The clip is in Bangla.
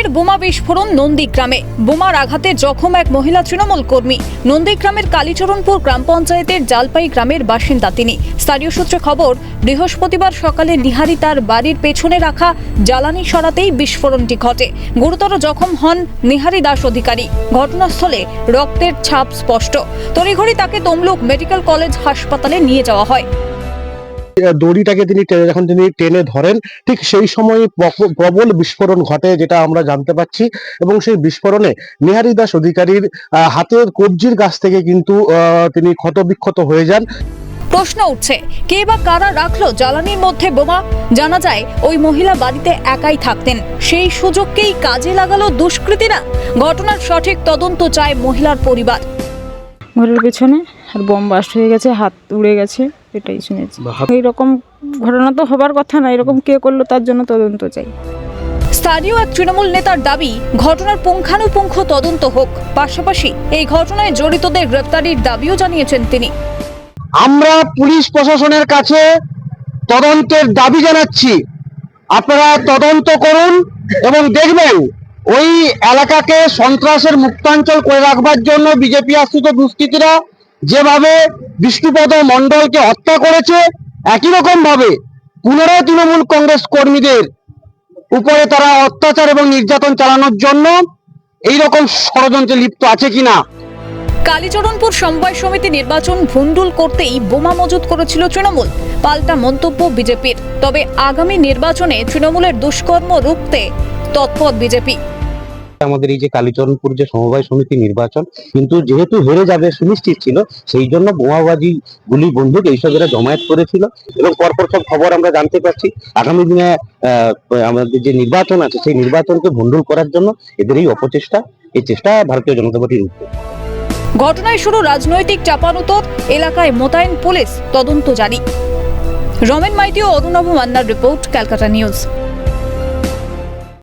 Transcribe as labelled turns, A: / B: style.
A: ফের বোমা বিস্ফোরণ নন্দীগ্রামে। বোমার আঘাতে জখম এক মহিলা তৃণমূল কর্মী। নন্দীগ্রামের কালীচরণপুর গ্রাম পঞ্চায়েতের জালপাই গ্রামের বাসিন্দা তিনি। স্থানীয় সূত্রে খবর, বৃহস্পতিবার সকালে নিহারি তার বাড়ির পেছনে রাখা জ্বালানি সরাতেই বিস্ফোরণটি ঘটে। গুরুতর জখম হন নিহারি দাস অধিকারী। ঘটনাস্থলে রক্তের ছাপ স্পষ্ট। তড়িঘড়ি তাকে তমলুক মেডিকেল কলেজ হাসপাতালে নিয়ে যাওয়া হয়।
B: দড়িটাকে তিনি টেনে- যখন তিনি টেনে ধরেন ঠিক সেই সময় প্রবল বিস্ফোরণ ঘটে যেটা আমরা জানতে পাচ্ছি। এবং সেই বিস্ফোরণে নিহারি দাস অধিকারীর আহ, হাতের কবজির গাছ থেকে কিন্তু আহ, তিনি ক্ষতবিক্ষত হয়ে যান।
A: প্রশ্ন উঠছে কে বা কারা রাখল জ্বালানির মধ্যে বোমা? জানা যায় ওই মহিলা বাড়িতে একাই থাকতেন। সেই সুযোগকেই কাজে লাগালো দুষ্কৃতীরা। ঘটনার সঠিক তদন্ত চায় মহিলার পরিবার।
C: ঘরের পেছনে আর বোম বাস্ট হয়ে গেছে হাত উড়ে গেছে। এটাই শুনেছি। এইরকম ঘটনা তো হবার কথা না এরকম কে করল তার জন্য তদন্ত চাই।
A: স্থানীয় এক তৃণমূল নেতার দাবি ঘটনার পুঙ্খানুপুঙ্খ তদন্ত হোক। পাশাপাশি এই ঘটনায় জড়িতদের গ্রেপ্তারির দাবিও জানিয়েছেন তিনি।
B: আমরা পুলিশ প্রশাসনের কাছে তদন্তের দাবি জানাচ্ছি। আপনারা তদন্ত করুন এবং দেখবেন ওই এলাকাকে সন্ত্রাসের মুক্তাঞ্চল করে রাখবার জন্য বিজেপি আশ্রিত দুষ্কৃতীরা যেভাবে বিষ্ণুপদ মণ্ডলকে হত্যা করেছে, একই রকম ভাবে পুনরায় তৃণমূল কংগ্রেস কর্মীদের উপরে তারা অত্যাচার এবং নির্যাতন চালানোর জন্য এই রকম ষড়যন্ত্রে লিপ্ত আছে কিনা।
A: কালীচরণপুর সমবায় সমিতি নির্বাচন ভুন্ডুল করতেই বোমা মজুত করেছিল তৃণমূল। পাল্টা মন্তব্য বিজেপির। তবে আগামী নির্বাচনে তৃণমূলের দুষ্কর্ম রুখতে তৎপর বিজেপি।
D: আমাদের এই যে কালীচরণপুর যে সমবায় সমিতি নির্বাচন, কিন্তু যেহেতু হেরে যাবে সুনিশ্চিত ছিল, সেই জন্য বোমাবাজি গুলি বন্দুক এইসব এরা জমায়েত করেছিল এবং পরপর সব খবর আমরা জানতে পারছি। আগামী দিনে আমাদের যে নির্বাচন আছে, সেই নির্বাচনকে ভণ্ডুল করার জন্য এদের এই অপচেষ্টা, এই চেষ্টা ভারতীয় জনতা পার্টির উদ্যোগ
A: ঘটনায় শুরু রাজনৈতিক চাপানুতর এলাকায় মোতায়েন পুলিশ, তদন্ত জারি। রমেন মাইতি ও অরুণাভ মান্নার রিপোর্ট, ক্যালকাটা নিউজ।